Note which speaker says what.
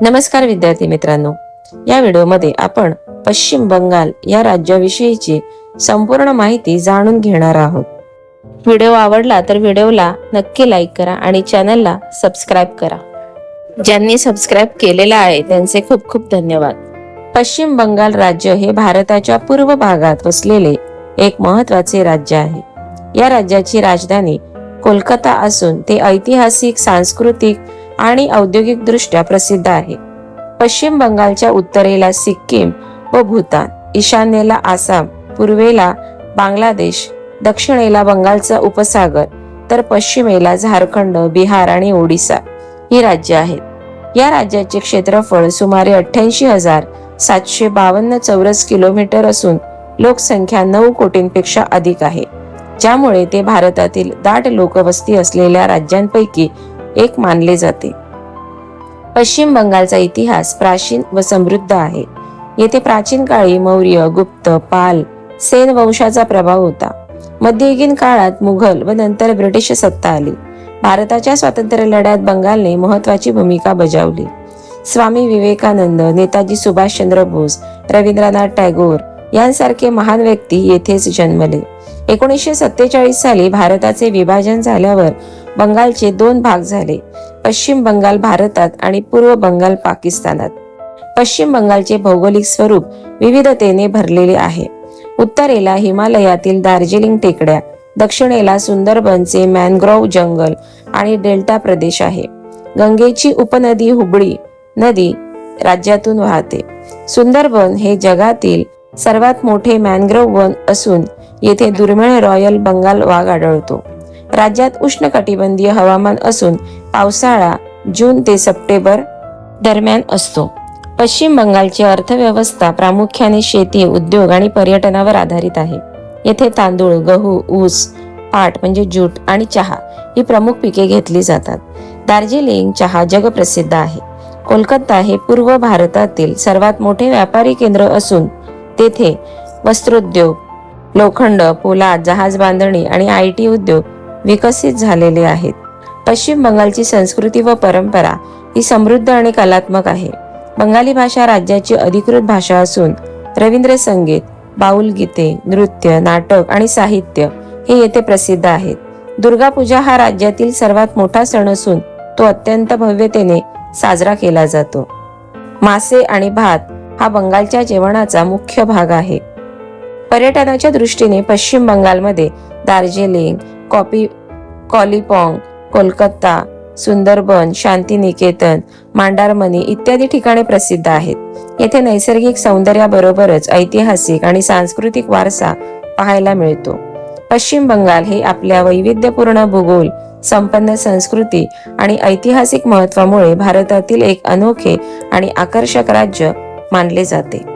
Speaker 1: नमस्कार विद्यार्थी मित्रांनो. या व्हिडिओमध्ये आपण पश्चिम बंगाल या राज्याविषयीची संपूर्ण माहिती जाणून घेणार आहोत. व्हिडिओ आवडला तर व्हिडिओला नक्की लाईक करा आणि चॅनलला सबस्क्राईब करा. ज्यांनी सबस्क्राईब केलेलं आहे त्यांचे खूप खूप धन्यवाद. पश्चिम बंगाल राज्य हे भारताच्या पूर्व भागात वसलेले एक महत्त्वाचे राज्य आहे. या राज्याची राजधानी कोलकाता असून ते ऐतिहासिक सांस्कृतिक आणि औद्योगिक दृष्ट्या प्रसिद्ध आहे. पश्चिम बंगालच्या उत्तरेला सिक्कीम व भूतान ईशान्येला आसाम पूर्वेला बांगलादेश दक्षिणेला बंगालचा उपसागर तर पश्चिमेला झारखंड बिहार आणि ओडिसा ही राज्य आहेत. या राज्याचे क्षेत्रफळ सुमारे अठ्ठ्याऐंशी हजार सातशे बावन्न चौरस किलोमीटर असून लोकसंख्या नऊ कोटींपेक्षा अधिक आहे. ज्यामुळे ते भारतातील दाट लोकवस्ती असलेल्या राज्यांपैकी एक मानले जाते. पश्चिम बंगालचा इतिहास प्राचीन व समृद्ध आहे. येथे प्राचीन काळी मौर्य गुप्त पाल सेन वंशाचा प्रभाव होता. मध्ययुगीन काळात मुघल व नंतर ब्रिटिश सत्ता आली. भारताच्या स्वातंत्र्य लढ्यात बंगालने महत्वाची भूमिका बजावली. स्वामी विवेकानंद नेताजी सुभाषचंद्र बोस रवींद्रनाथ टागोर यांसारखे महान व्यक्ती येथेच जन्मले. एकोणीसशे सत्तेचाळीस साली भारताचे विभाजन झाल्यावर बंगालचे दोन भाग झाले. पश्चिम बंगाल भारतात आणि पूर्व बंगाल पाकिस्तानात. पश्चिम बंगालचे भौगोलिक स्वरूप विविधतेने भरलेले आहे. उत्तरेला हिमालयातील दार्जिलिंग टेकड्या दक्षिणेला सुंदरबनचे मॅनग्रोव्ह जंगल आणि डेल्टा प्रदेश आहे. गंगेची उपनदी हुबळी नदी राज्यातून वाहते. सुंदरबन हे जगातील सर्वात मोठे मॅनग्रोव्ह वन असून येथे दुर्मिळ रॉयल बंगाल वाघ आढळतो. राज्यात उष्णकटिबंधीय हवामान असून पावसाळा जून ते सप्टेंबर दरम्यान असतो. पश्चिम बंगालची अर्थव्यवस्था प्रामुख्याने शेती उद्योग आणि पर्यटनावर आधारित आहे. येथे तांदूळ गहू ऊस पाट म्हणजे जूट आणि चहा ही प्रमुख पिके घेतली जातात. दार्जिलिंग चहा जगप्रसिद्ध आहे. कोलकाता हे पूर्व भारतातील सर्वात मोठे व्यापारी केंद्र असून तेथे वस्त्रोद्योग लोखंड पोलाद जहाज बांधणी आणि आय टी उद्योग विकसित झालेले आहेत. पश्चिम बंगालची संस्कृती व परंपरा ही समृद्ध आणि कलात्मक आहे. बंगाली भाषा राज्याची अधिकृत भाषा असून रवींद्र संगीत बाऊल गीते नृत्य नाटक आणि साहित्य हे येथे प्रसिद्ध आहेत. दुर्गा पूजा हा राज्यातील सर्वात मोठा सण असून तो अत्यंत भव्यतेने साजरा केला जातो. मासे आणि भात हा बंगालच्या जेवणाचा मुख्य भाग आहे. पर्यटनाच्या दृष्टीने पश्चिम बंगालमध्ये दार्जिलिंग कॉपी कॉलिपॉंग कोलकाता सुंदरबन शांतिनिकेतन मांडारमनी इत्यादी ठिकाणे प्रसिद्ध आहेत. येथे नैसर्गिक सौंदर्याबरोबरच ऐतिहासिक आणि सांस्कृतिक वारसा पाहायला मिळतो. पश्चिम बंगाल हे आपल्या वैविध्यपूर्ण भूगोल संपन्न संस्कृती आणि ऐतिहासिक महत्वामुळे भारतातील एक अनोखे आणि आकर्षक राज्य मानले जाते.